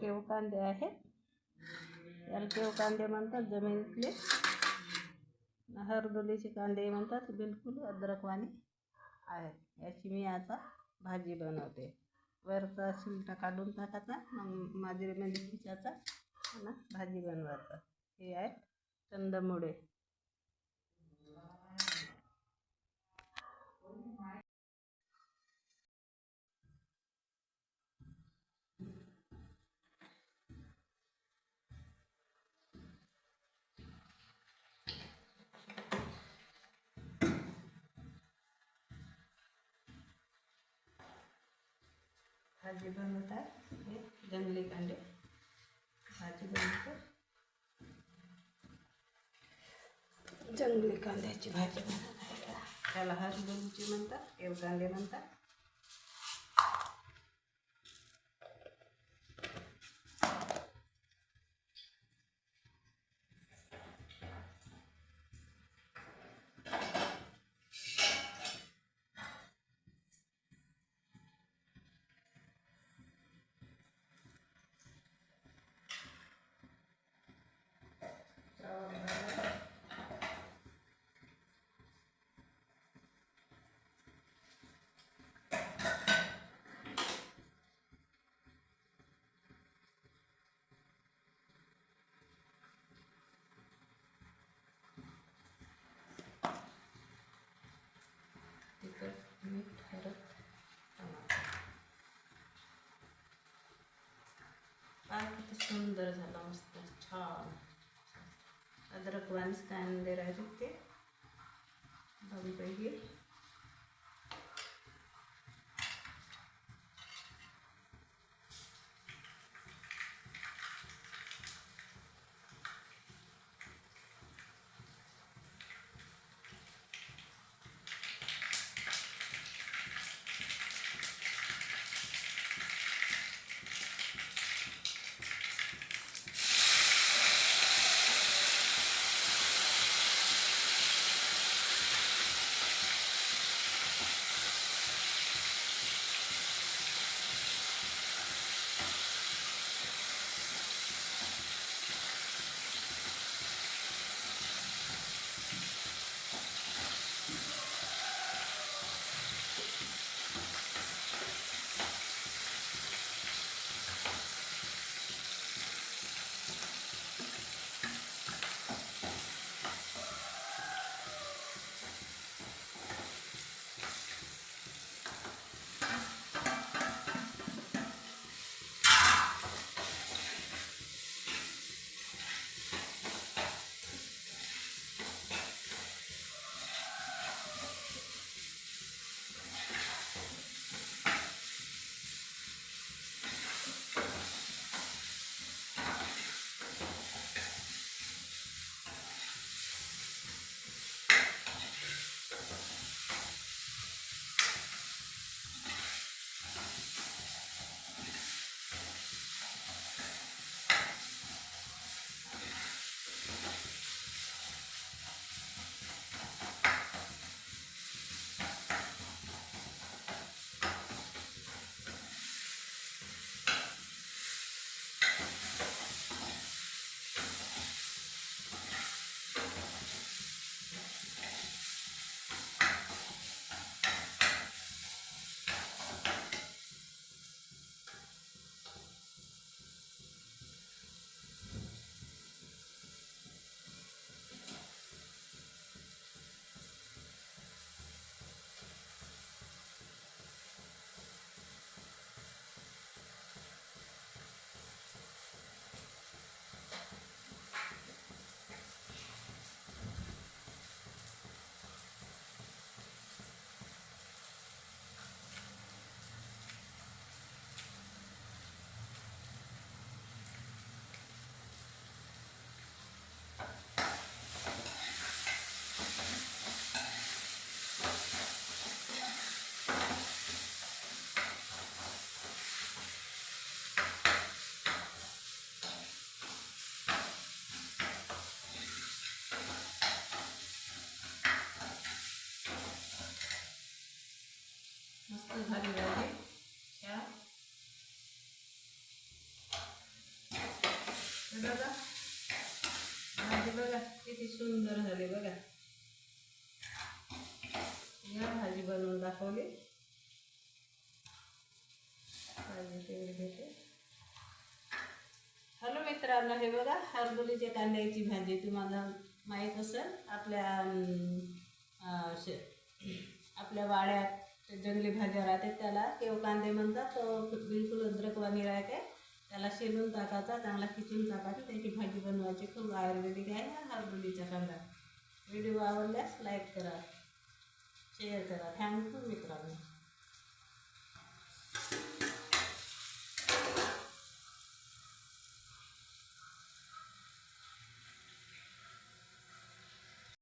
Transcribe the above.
केव कांदे आहेत. याला केव कांदे म्हणतात जमिनीतले. हरदोलीचे कांदे म्हणतात बिलकुल अद्रकवाणी आहेत. याची मी आता भाजी बनवते. वरचा शिलटा काढून टाकायचा मग माझ्यामध्ये खिचाचा भाजी बनवायचा. हे आहे कंदमुळे. भाजी बनवतात. हे जंगली कांदे. भाजी बनवतो. जंगली कांद्याची भाजी बनवतात. त्याला हरभऱ्याची म्हणतात केव कांदे म्हणतात. पाय सुंदर झाला मस्त छान. अद्रक वाणीच कांदे राहिले ते बंपैकी बघा भाजी बघा किती सुंदर झाली बघा या भाजी बनवून दाखवली हॅलो मित्रांनो हे बघा हरदुलीच्या कांद्याची भाजी तुम्हाला माहीत असेल आपल्या आपल्या वाड्यात ते जंगली भाज्या राहते त्याला. केव कांदे म्हणतात तो बिलकुल अद्रकवाणी राहते त्याला शिलून टाकायचा चांगला खिचून टाकायचा. त्याची भाजी बनवायची. खूप आयुर्वेदिक आहे. हा हरभरीचा कांदा. व्हिडिओ आवडल्यास लाईक करा. शेअर करा. थँक्यू मित्र